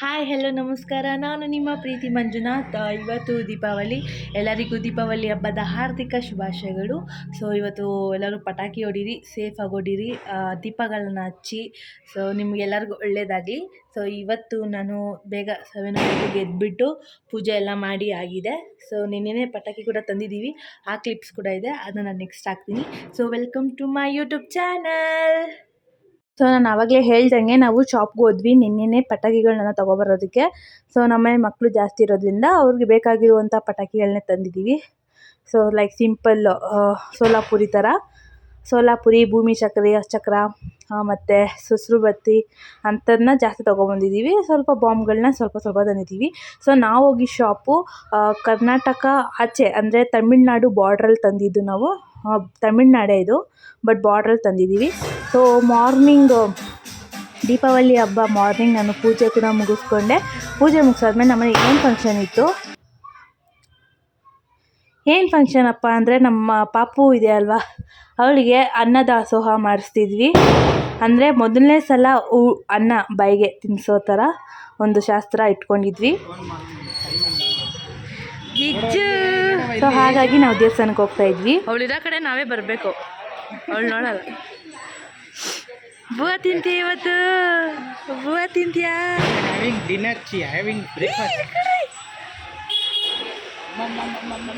Hi hello ನಮಸ್ಕಾರ. ನಾನು ನಿಮ್ಮ ಪ್ರೀತಿ ಮಂಜುನಾಥ್. ಇವತ್ತು ದೀಪಾವಳಿ. ಎಲ್ಲರಿಗೂ ದೀಪಾವಳಿ ಹಬ್ಬದ ಹಾರ್ದಿಕ ಶುಭಾಶಯಗಳು. ಸೊ ಇವತ್ತು ಎಲ್ಲರೂ ಪಟಾಕಿ ಹೊಡೀರಿ ಸೇಫಾಗಿ ಹೊಡೀರಿ ದೀಪಗಳನ್ನು ಹಚ್ಚಿ. ಸೊ ನಿಮಗೆಲ್ಲರಿಗೂ ಒಳ್ಳೆಯದಾಗಲಿ ಸೊ ಇವತ್ತು ನಾನು ಬೇಗ ಸೆವೆನ್ ಓ ಎದ್ಬಿಟ್ಟು ಪೂಜೆ ಎಲ್ಲ ಮಾಡಿ ಆಗಿದೆ. ಸೊ ನಿನ್ನೆನೇ ಪಟಾಕಿ ಕೂಡ ತಂದಿದ್ದೀವಿ. ಆ ಕ್ಲಿಪ್ಸ್ ಕೂಡ ಇದೆ. ಅದನ್ನು ನಾನು ನೆಕ್ಸ್ಟ್ ಹಾಕ್ತೀನಿ. So welcome to my YouTube channel so ನಾನು ಆವಾಗಲೇ ಹೇಳ್ದಂಗೆ ನಾವು ಶಾಪ್ಗೆ ಹೋದ್ವಿ, ನಿನ್ನೆನೇ ಪಟಾಕಿಗಳನ್ನ ತೊಗೊಬರೋದಕ್ಕೆ. ಸೊ ನಮ್ಮನೆ ಮಕ್ಕಳು ಜಾಸ್ತಿ ಇರೋದ್ರಿಂದ ಅವ್ರಿಗೆ ಬೇಕಾಗಿರುವಂಥ ಪಟಾಕಿಗಳನ್ನೇ ತಂದಿದ್ದೀವಿ ಸೊ ಲೈಕ್ ಸಿಂಪಲ್ ಸೋಲಾಪುರಿ ಥರ ಸೋಲಾಪುರಿ, ಭೂಮಿ ಚಕ್ರ ಚಕ್ರ ಮತ್ತು ಸುಸ್ರು ಬತ್ತಿ ಅಂಥದನ್ನ ಜಾಸ್ತಿ ತೊಗೊಬಂದಿದ್ದೀವಿ ಸ್ವಲ್ಪ ಬಾಂಬ್ಗಳನ್ನ ಸ್ವಲ್ಪ ಸ್ವಲ್ಪ ತಂದಿದ್ದೀವಿ ಸೊ ನಾವು ಹೋಗಿ ಶಾಪು ಕರ್ನಾಟಕ ಆಚೆ ಅಂದರೆ ತಮಿಳ್ನಾಡು ಬಾರ್ಡ್ರಲ್ಲಿ ತಂದಿದ್ದು ನಾವು. ತಮಿಳ್ನಾಡೇ ಇದು ಬಟ್ ಬಾರ್ಡ್ರಲ್ಲಿ ತಂದಿದ್ದೀವಿ. ಸೊ ಮಾರ್ನಿಂಗ್ ದೀಪಾವಳಿ ಹಬ್ಬ ಮಾರ್ನಿಂಗ್ ನಾನು ಪೂಜೆ ಕೂಡ ಮುಗಿಸ್ಕೊಂಡೆ. ಪೂಜೆ ಮುಗಿಸಾದ್ಮೇಲೆ ನಮ್ಮನೆ ಏನು ಫಂಕ್ಷನ್ ಇತ್ತು? ಏನು ಫಂಕ್ಷನ್ ಅಪ್ಪ ಅಂದರೆ ನಮ್ಮ ಪಾಪು ಇದೆ ಅಲ್ವಾ, ಅವಳಿಗೆ ಅನ್ನದಾಸೋಹ ಮಾಡಿಸ್ತಿದ್ವಿ. ಅಂದರೆ ಮೊದಲನೇ ಸಲ ಅನ್ನ ಬಾಯಿಗೆ ತಿನ್ನಿಸೋ ಥರ ಒಂದು ಶಾಸ್ತ್ರ ಇಟ್ಕೊಂಡಿದ್ವಿ. ಸೊ ಹಾಗಾಗಿ ನಾವು ದೇವಸ್ಥಾನಕ್ಕೆ ಹೋಗ್ತಾ ಇದ್ವಿ. ಅವಳಿರೋ ಕಡೆ ನಾವೇ ಬರಬೇಕು. ಅವಳು ನೋಡಲ್ಲ. ಬೂವ ತಿಂತೀಯ ಇವತ್ತು. ಬೂವ ತಿಂತೀಯಾ? Having ಡಿನ್ನರ್ ಬ್ರೇಕ್ಫಾಸ್ಟ್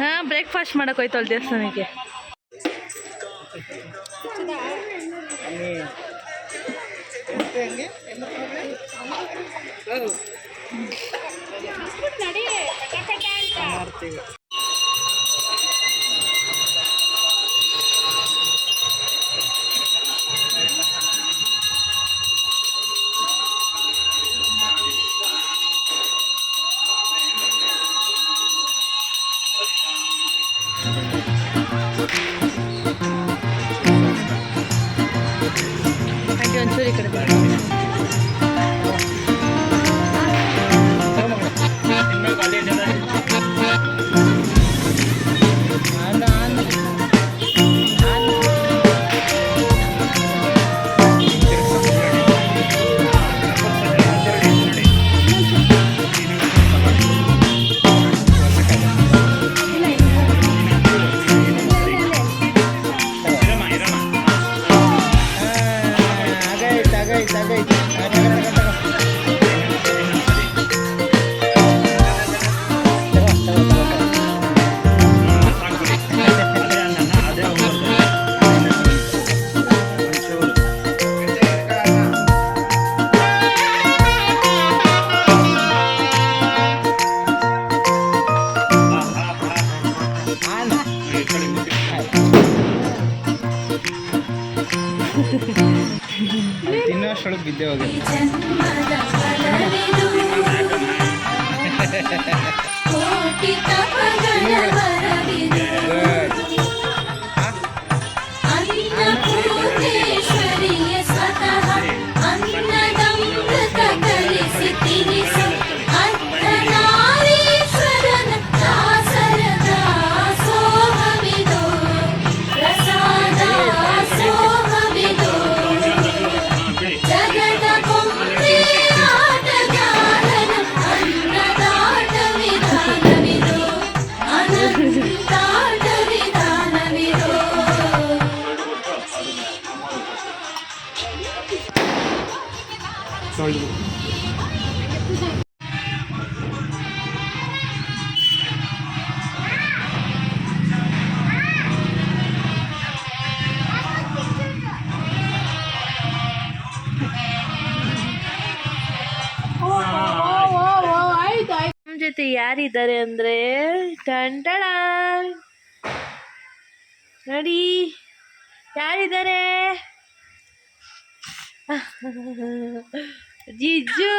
ಹಾಂ ಬ್ರೇಕ್ಫಾಸ್ಟ್ ಮಾಡಕ್ಕೆ ಹೋಯ್ತು ದೇವಸ್ಥಾನಕ್ಕೆ. ಹಾಗೆ ಕಾರ್ತಿಕ್ ಜೊತೆ ಯಾರಿದ್ದಾರೆ ಅಂದರೆ ಟಂಟಣ ನೋಡಿ ಯಾರಿದ್ದಾರೆ ಜಿಜ್ಜು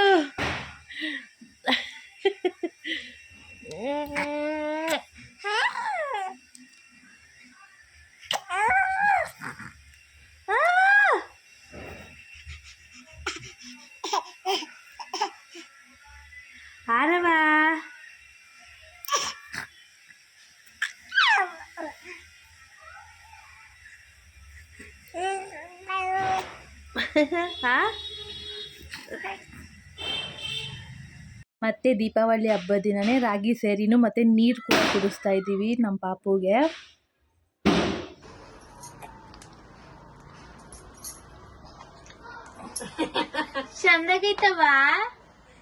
ಆರವ ಹಾ? ಮತ್ತು ದೀಪಾವಳಿ ಹಬ್ಬದ ದಿನನೇ ರಾಗಿ ಸೇರಿನೂ ಮತ್ತೆ ನೀರು ಕೂಡ ಕುಡಿಸ್ತಾ ಇದ್ದೀವಿ ನಮ್ಮ ಪಾಪುಗೆ. ಚಂದಗೈತವಾ?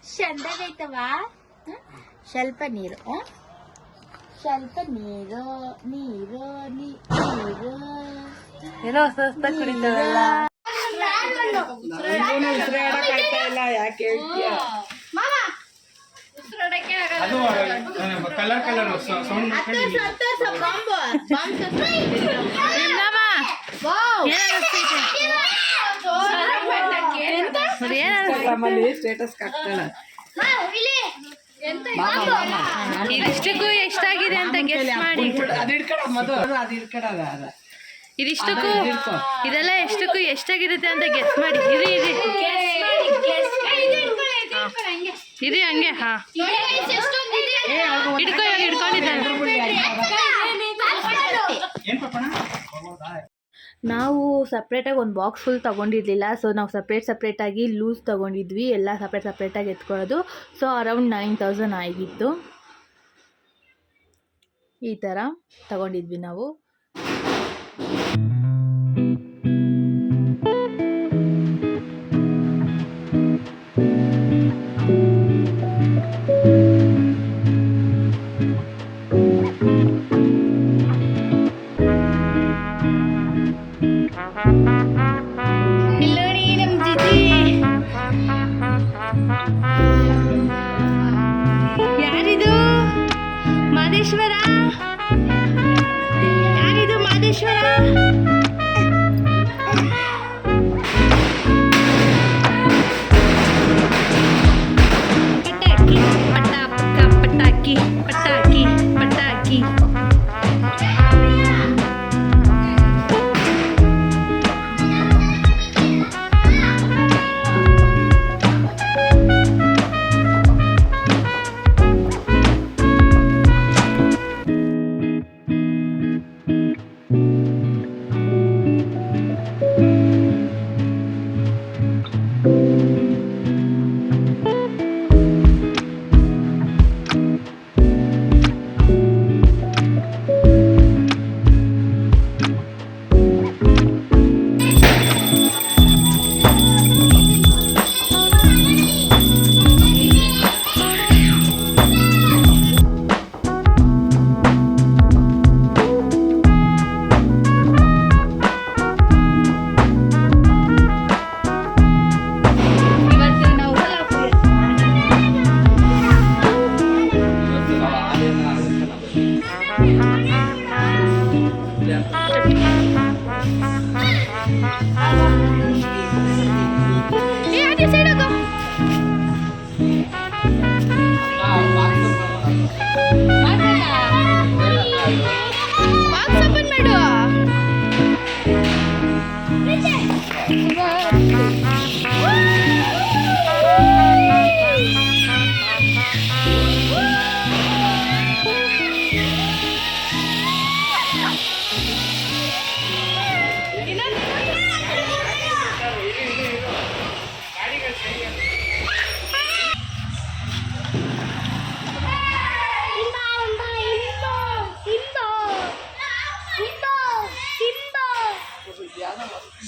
ಚಂದಗೈತವಾ? ಸ್ವಲ್ಪ ನೀರು ಸ್ವಲ್ಪ ನೀರು ನೀರು ನೀರು. ಏನೋ ಹೊಸ ಕುಡಿತಾವಲ್ಲ ಇದಿಷ್ಟಕ್ಕೂ ಎಷ್ಟಾಗಿದೆ ಅಂತ ಗೆಸ್ ಮಾಡಿ. ಇದಿಷ್ಟಕ್ಕೂ ಇದೆಲ್ಲ ಎಷ್ಟಾಗಿರುತ್ತೆ ಅಂತ ಗೆಸ್ ಮಾಡಿ. ಇರಿ ಇರಿ. ಇರಿ ಹಂಗೆ ಹಾ. ಹಿಡ್ಕೊ ಇವಾಗ ಹಿಡ್ಕೊಂಡಿದ್ದಾನೆ ನಾವು ಸಪ್ರೇಟಾಗಿ ಒಂದು ಬಾಕ್ಸ್ ಫುಲ್ ತೊಗೊಂಡಿರಲಿಲ್ಲ. ಸೊ ನಾವು ಸಪ್ರೇಟ್ ಸಪ್ರೇಟಾಗಿ ಲೂಸ್ ತೊಗೊಂಡಿದ್ವಿ. ಎಲ್ಲ ಸಪ್ರೇಟ್ ಸಪ್ರೇಟಾಗಿ ಎತ್ಕೊಳ್ಳೋದು. ಸೊ ಅರೌಂಡ್ ನೈನ್ ತೌಸಂಡ್ ಆಗಿತ್ತು. ಈ ಥರ ತಗೊಂಡಿದ್ವಿ ನಾವು.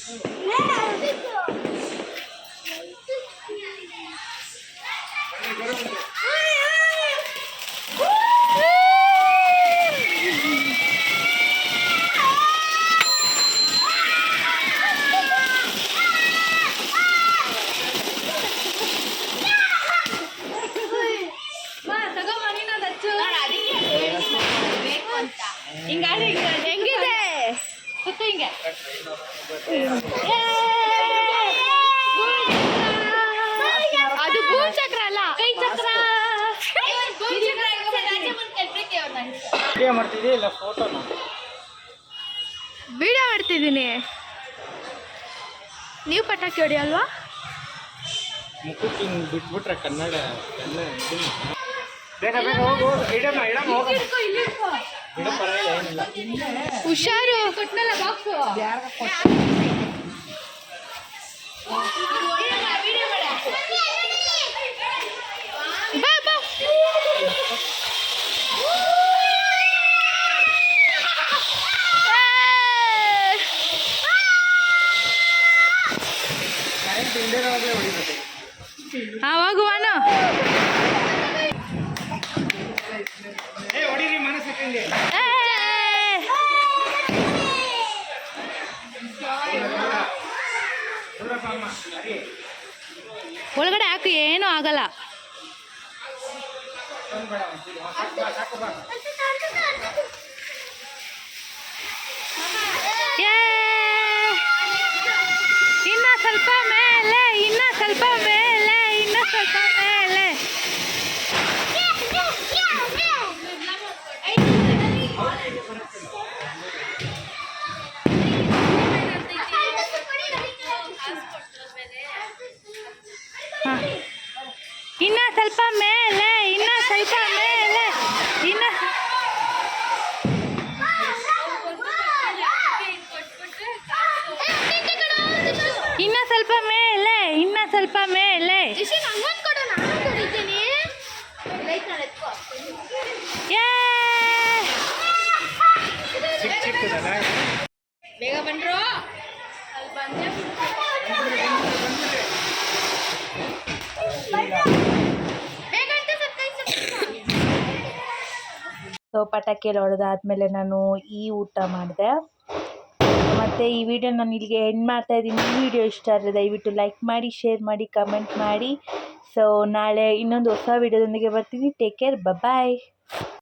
Yeah. ಸುತ್ತ ಗೂಲ್ ಚಕ್ರ ಅಲ್ಲ. ಕೈ ಚಕ್ರ ವಿಡಿಯೋ ಮಾಡ್ತಿದ್ದೀನಿ. ನೀವು ಪಟಾಕಿ ಹೊಡಿಯಲ್ವಾ? ಮುಖಕ್ಕೆ ಹಿಂಗೆ ಬಿಟ್ಬಿಟ್ರೆ ಕನ್ನಡ ಕನ್ನಡ. ಬೇಗ ಬೇಗ ಹೋಗು ಇಡಮ್ಮ ಇಡಮ್ಮ ಇಡೋ ಪರವಾಗಿಲ್ಲ ಏನಿಲ್ಲ. ಹುಷಾರು ಕೊಟ್ನಲ್ಲ ಬಾಕ್ಸು ಒಳಗಡೆ ಹಾಕು ಏನು ಆಗಲ್ಲ! ಇನ್ನ ಸ್ವಲ್ಪ ಮೇಲೆ ಸ್ವಲ್ಪ ಮೇಲೆ ಇನ್ನ ಸ್ವಲ್ಪ ಮೇಲೆ ಸೊ ಪಟಾಕಿ ಎಲ್ಲ ಹೊಡೆದಾದ್ಮೇಲೆ ನಾನು ಈ ಊಟ ಮಾಡಿದೆ. ಮತ್ತು ಈ ವಿಡಿಯೋ ನಾನು ಇಲ್ಲಿಗೆ ಎಂಡ್ ಮಾಡ್ತಾ ಇದ್ದೀನಿ. ಈ ವಿಡಿಯೋ ಇಷ್ಟ ಆದರೆ ದಯವಿಟ್ಟು ಲೈಕ್ ಮಾಡಿ ಶೇರ್ ಮಾಡಿ ಕಮೆಂಟ್ ಮಾಡಿ. ಸೊ ನಾಳೆ ಇನ್ನೊಂದು ಹೊಸ ವಿಡಿಯೋದೊಂದಿಗೆ ಬರ್ತೀನಿ. Take care bye